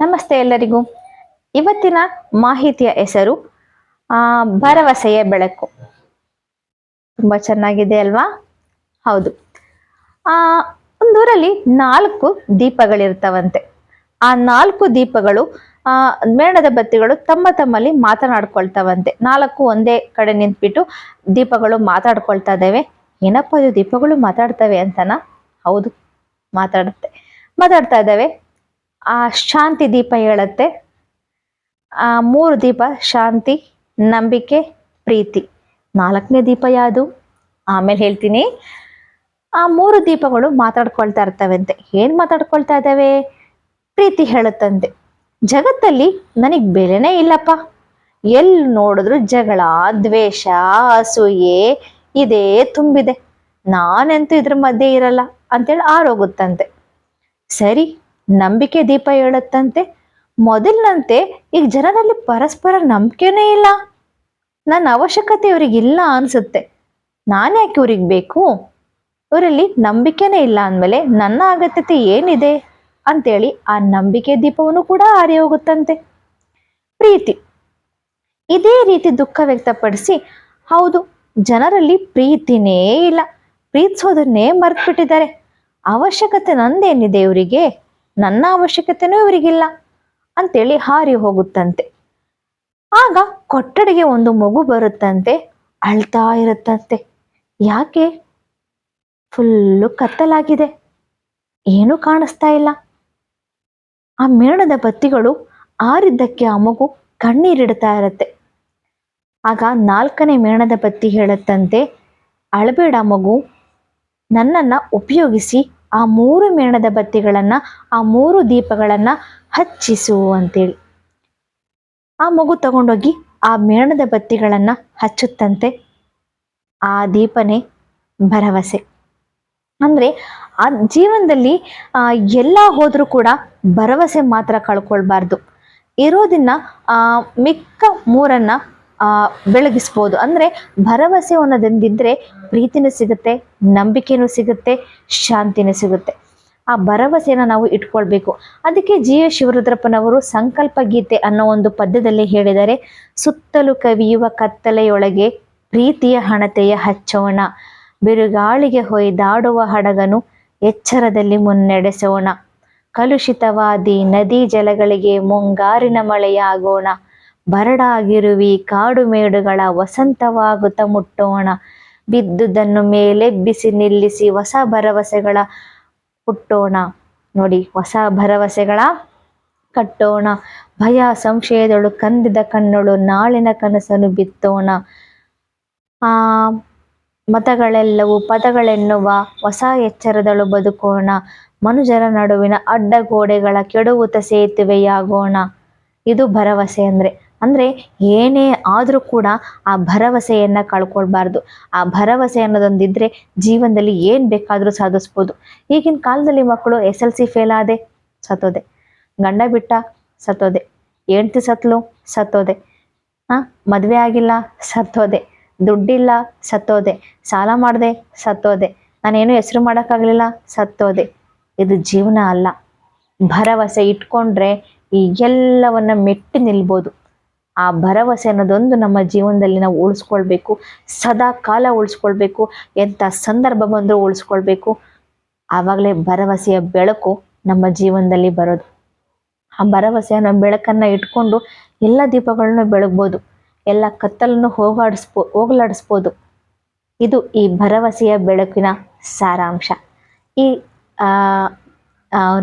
ನಮಸ್ತೆ ಎಲ್ಲರಿಗೂ. ಇವತ್ತಿನ ಮಾಹಿತಿಯ ಹೆಸರು ಆ, ಭರವಸೆಯ ಬೆಳಕು. ತುಂಬಾ ಚೆನ್ನಾಗಿದೆ ಅಲ್ವಾ? ಹೌದು. ಆ ಒಂದೂರಲ್ಲಿ ನಾಲ್ಕು ದೀಪಗಳಿರ್ತಾವಂತೆ. ಆ ನಾಲ್ಕು ದೀಪಗಳು ಆ ಮೇಣದ ಬತ್ತಿಗಳು ತಮ್ಮ ತಮ್ಮಲ್ಲಿ ಮಾತನಾಡ್ಕೊಳ್ತಾವಂತೆ. ನಾಲ್ಕು ಒಂದೇ ಕಡೆ ನಿಂತ್ಬಿಟ್ಟು ದೀಪಗಳು ಮಾತಾಡ್ಕೊಳ್ತಾ ಇದ್ದಾವೆ. ಏನಪ್ಪ ಇದು ದೀಪಗಳು ಮಾತಾಡ್ತವೆ ಅಂತನಾ? ಹೌದು ಮಾತಾಡುತ್ತೆ. ಮಾತಾಡ್ತಾ ಇದ್ದಾವೆ. ಆ ಶಾಂತಿ ದೀಪ ಹೇಳುತ್ತೆ. ಆ ಮೂರು ದೀಪ, ಶಾಂತಿ, ನಂಬಿಕೆ, ಪ್ರೀತಿ. ನಾಲ್ಕನೇ ದೀಪ ಯಾವುದು? ಆಮೇಲೆ ಹೇಳ್ತೀನಿ. ಆ ಮೂರು ದೀಪಗಳು ಮಾತಾಡ್ಕೊಳ್ತಾ ಇರ್ತವಂತೆ. ಏನ್ ಮಾತಾಡ್ಕೊಳ್ತಾ ಇದ್ದಾವೆ? ಪ್ರೀತಿ ಹೇಳುತ್ತಂತೆ. ಜಗತ್ತಲ್ಲಿ ನನಗೆ ಬೆಲೆನೇ ಇಲ್ಲಪ್ಪ. ಎಲ್ಲಿ ನೋಡಿದ್ರು ಜಗಳ, ದ್ವೇಷ, ಅಸೂಯೆ ಇದೇ ತುಂಬಿದೆ. ನಾನಂತೂ ಇದ್ರ ಮಧ್ಯೆ ಇರಲ್ಲ ಅಂತೇಳಿ ಆರೋಗುತ್ತಂತೆ. ಸರಿ ನಂಬಿಕೆ ದೀಪ ಹೇಳುತ್ತಂತೆ ಮೊದಲಿನಂತೆ ಈಗ ಜನರಲ್ಲಿ ಪರಸ್ಪರ ನಂಬಿಕೆನೇ ಇಲ್ಲ. ನನ್ನ ಅವಶ್ಯಕತೆ ಇವರಿಗಿಲ್ಲ ಅನ್ಸುತ್ತೆ. ನಾನು ಯಾಕೆ ಇವ್ರಿಗೆ ಬೇಕು? ಇವರಲ್ಲಿ ನಂಬಿಕೆನೇ ಇಲ್ಲ ಅಂದಮೇಲೆ ನನ್ನ ಅಗತ್ಯತೆ ಏನಿದೆ? ಅಂತೇಳಿ ಆ ನಂಬಿಕೆ ದೀಪವನ್ನು ಕೂಡ ಹಾರಿ ಹೋಗುತ್ತಂತೆ. ಪ್ರೀತಿ. ಇದೇ ರೀತಿ ದುಃಖ ವ್ಯಕ್ತಪಡಿಸಿ, ಹೌದು, ಜನರಲ್ಲಿ ಪ್ರೀತಿನೇ ಇಲ್ಲ. ಪ್ರೀತಿಸೋದನ್ನೇ ಮರ್ತ್ಬಿಟ್ಟಿದ್ದಾರೆ. ಅವಶ್ಯಕತೆ ನಂದೇನಿದೆ ಇವರಿಗೆ? ನನ್ನ ಅವಶ್ಯಕತೆನೂ ಇವರಿಗಿಲ್ಲ ಅಂತೇಳಿ ಹಾರಿ ಹೋಗುತ್ತಂತೆ. ಆಗ ಕೊಠಡಿಗೆ ಒಂದು ಮಗು ಬರುತ್ತಂತೆ, ಅಳ್ತಾ ಇರುತ್ತಂತೆ. ಯಾಕೆ? ಫುಲ್ಲು ಕತ್ತಲಾಗಿದೆ. ಏನೂ ಕಾಣಿಸ್ತಾ ಇಲ್ಲ. ಆ ಮೇಣದ ಬತ್ತಿಗಳು ಆರಿದ್ದಕ್ಕೆ ಆ ಮಗು ಕಣ್ಣೀರಿಡ್ತಾ ಇರತ್ತೆ. ಆಗ ನಾಲ್ಕನೇ ಮೇಣದ ಬತ್ತಿ ಹೇಳುತ್ತಂತೆ, ಅಳಬೇಡ ಮಗು, ನನ್ನನ್ನು ಉಪಯೋಗಿಸಿ ಆ ಮೂರು ಮೇಣದ ಬತ್ತಿಗಳನ್ನ, ಆ ಮೂರು ದೀಪಗಳನ್ನ ಹಚ್ಚಿಸು ಅಂತೇಳಿ. ಆ ಮಗು ತಗೊಂಡೋಗಿ ಆ ಮೇಣದ ಬತ್ತಿಗಳನ್ನ ಹಚ್ಚುತ್ತಂತೆ. ಆ ದೀಪನೇ ಭರವಸೆ. ಅಂದ್ರೆ ಆ ಜೀವನದಲ್ಲಿ ಎಲ್ಲ ಹೋದ್ರೂ ಕೂಡ ಭರವಸೆ ಮಾತ್ರ ಕಳ್ಕೊಳ್ಬಾರ್ದು. ಇರೋದನ್ನ ಮಿಕ್ಕ ಮೂರನ್ನ ಬೆಳಗಿಸ್ಬೋದು. ಅಂದ್ರೆ ಭರವಸೆ ಅನ್ನೋದೊಂದಿದ್ರೆ ಪ್ರೀತಿನೂ ಸಿಗುತ್ತೆ, ನಂಬಿಕೆನೂ ಸಿಗುತ್ತೆ, ಶಾಂತಿನೂ ಸಿಗುತ್ತೆ. ಆ ಭರವಸೆನ ನಾವು ಇಟ್ಕೊಳ್ಬೇಕು. ಅದಕ್ಕೆ ಜಿ ಎ ಶಿವರುದ್ರಪ್ಪನವರು ಸಂಕಲ್ಪ ಗೀತೆ ಅನ್ನೋ ಒಂದು ಪದ್ಯದಲ್ಲಿ ಹೇಳಿದರೆ ಸುತ್ತಲೂ ಕವಿಯುವ ಕತ್ತಲೆಯೊಳಗೆ ಪ್ರೀತಿಯ ಹಣತೆಯ ಹಚ್ಚೋಣ. ಬಿರುಗಾಳಿಗೆ ಹೊಯ್ದಾಡುವ ಹಡಗನು ಎಚ್ಚರದಲ್ಲಿ ಮುನ್ನಡೆಸೋಣ. ಕಲುಷಿತವಾದಿ ನದಿ ಜಲಗಳಿಗೆ ಮುಂಗಾರಿನ ಮಳೆಯಾಗೋಣ. ಬರಡಾಗಿರುವಿ ಕಾಡು ಮೇಡುಗಳ ವಸಂತವಾಗುತ್ತ ಮುಟ್ಟೋಣ. ಬಿದ್ದುದನ್ನು ಮೇಲೆಬ್ಬಿಸಿ ನಿಲ್ಲಿಸಿ ಹೊಸ ಭರವಸೆಗಳ ಹುಟ್ಟೋಣ. ನೋಡಿ, ಹೊಸ ಭರವಸೆಗಳ ಕಟ್ಟೋಣ. ಭಯ ಸಂಶಯದಳು ಕಂದಿದ ಕಣ್ಣಳು ನಾಳಿನ ಕನಸನ್ನು ಬಿತ್ತೋಣ. ಆ ಮತಗಳೆಲ್ಲವೂ ಪದಗಳೆನ್ನುವ ಹೊಸ ಎಚ್ಚರದಳು ಬದುಕೋಣ. ಮನುಜರ ನಡುವಿನ ಅಡ್ಡಗೋಡೆಗಳ ಕೆಡುವುತ ಸೇತುವೆಯಾಗೋಣ. ಇದು ಭರವಸೆ ಅಂದ್ರೆ ಅಂದ್ರೆ ಏನೇ ಆದರೂ ಕೂಡ ಆ ಭರವಸೆಯನ್ನು ಕಳ್ಕೊಳ್ಬಾರ್ದು. ಆ ಭರವಸೆ ಅನ್ನೋದೊಂದಿದ್ರೆ ಜೀವನದಲ್ಲಿ ಏನ್ ಬೇಕಾದರೂ ಸಾಧಿಸ್ಬೋದು. ಈಗಿನ ಕಾಲದಲ್ಲಿ ಮಕ್ಕಳು ಎಸ್ ಎಲ್ ಸಿ ಫೇಲ್ ಆದೆ ಸತ್ತೋದೆ. ಗಂಡ ಬಿಟ್ಟ ಸತ್ತೋದೆ. ಹೆಂಡ್ತಿ ಸತ್ಲು ಸತ್ತೋದೆ. ಹಾ ಮದುವೆ ಆಗಿಲ್ಲ ಸತ್ತೋದೆ. ದುಡ್ಡಿಲ್ಲ ಸತ್ತೋದೆ. ಸಾಲ ಮಾಡಿದೆ ಸತ್ತೋದೆ. ನಾನೇನು ಹೆಸರು ಮಾಡೋಕ್ಕಾಗಲಿಲ್ಲ ಸತ್ತೋದೆ. ಇದು ಜೀವನ ಅಲ್ಲ. ಭರವಸೆ ಇಟ್ಕೊಂಡ್ರೆ ಈ ಎಲ್ಲವನ್ನ ಮೆಟ್ಟಿ ನಿಲ್ಬೋದು. ಆ ಭರವಸೆ ಅನ್ನೋದೊಂದು ನಮ್ಮ ಜೀವನದಲ್ಲಿ ನಾವು ಉಳಿಸ್ಕೊಳ್ಬೇಕು, ಸದಾ ಕಾಲ ಉಳಿಸ್ಕೊಳ್ಬೇಕು, ಎಂಥ ಸಂದರ್ಭ ಬಂದರೂ ಉಳಿಸ್ಕೊಳ್ಬೇಕು. ಆವಾಗಲೇ ಭರವಸೆಯ ಬೆಳಕು ನಮ್ಮ ಜೀವನದಲ್ಲಿ ಬರೋದು. ಆ ಭರವಸೆಯ ಬೆಳಕನ್ನ ಇಟ್ಕೊಂಡು ಎಲ್ಲ ದೀಪಗಳನ್ನು ಬೆಳಗ್ಬೋದು, ಎಲ್ಲ ಕತ್ತಲನ್ನು ಹೋಗಾಡಿಸ್ಬೋ, ಹೋಗಲಾಡಿಸ್ಬೋದು. ಇದು ಈ ಭರವಸೆಯ ಬೆಳಕಿನ ಸಾರಾಂಶ. ಈ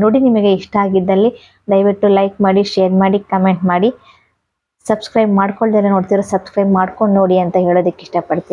ನುಡಿ ನಿಮಗೆ ಇಷ್ಟ ಆಗಿದ್ದಲ್ಲಿ ದಯವಿಟ್ಟು ಲೈಕ್ ಮಾಡಿ ಶೇರ್ ಮಾಡಿ ಕಮೆಂಟ್ ಮಾಡಿ. ಸಬ್ಸ್ಕ್ರೈಬ್ ಮಾಡ್ಕೊಳ್ಳದೇ ನೋಡ್ತಿರೋ ಸಬ್ಸ್ಕ್ರೈಬ್ ಮಾಡ್ಕೊಂಡು ನೋಡಿ ಅಂತ ಹೇಳೋದಕ್ಕೆ ಇಷ್ಟಪಡ್ತೀನಿ.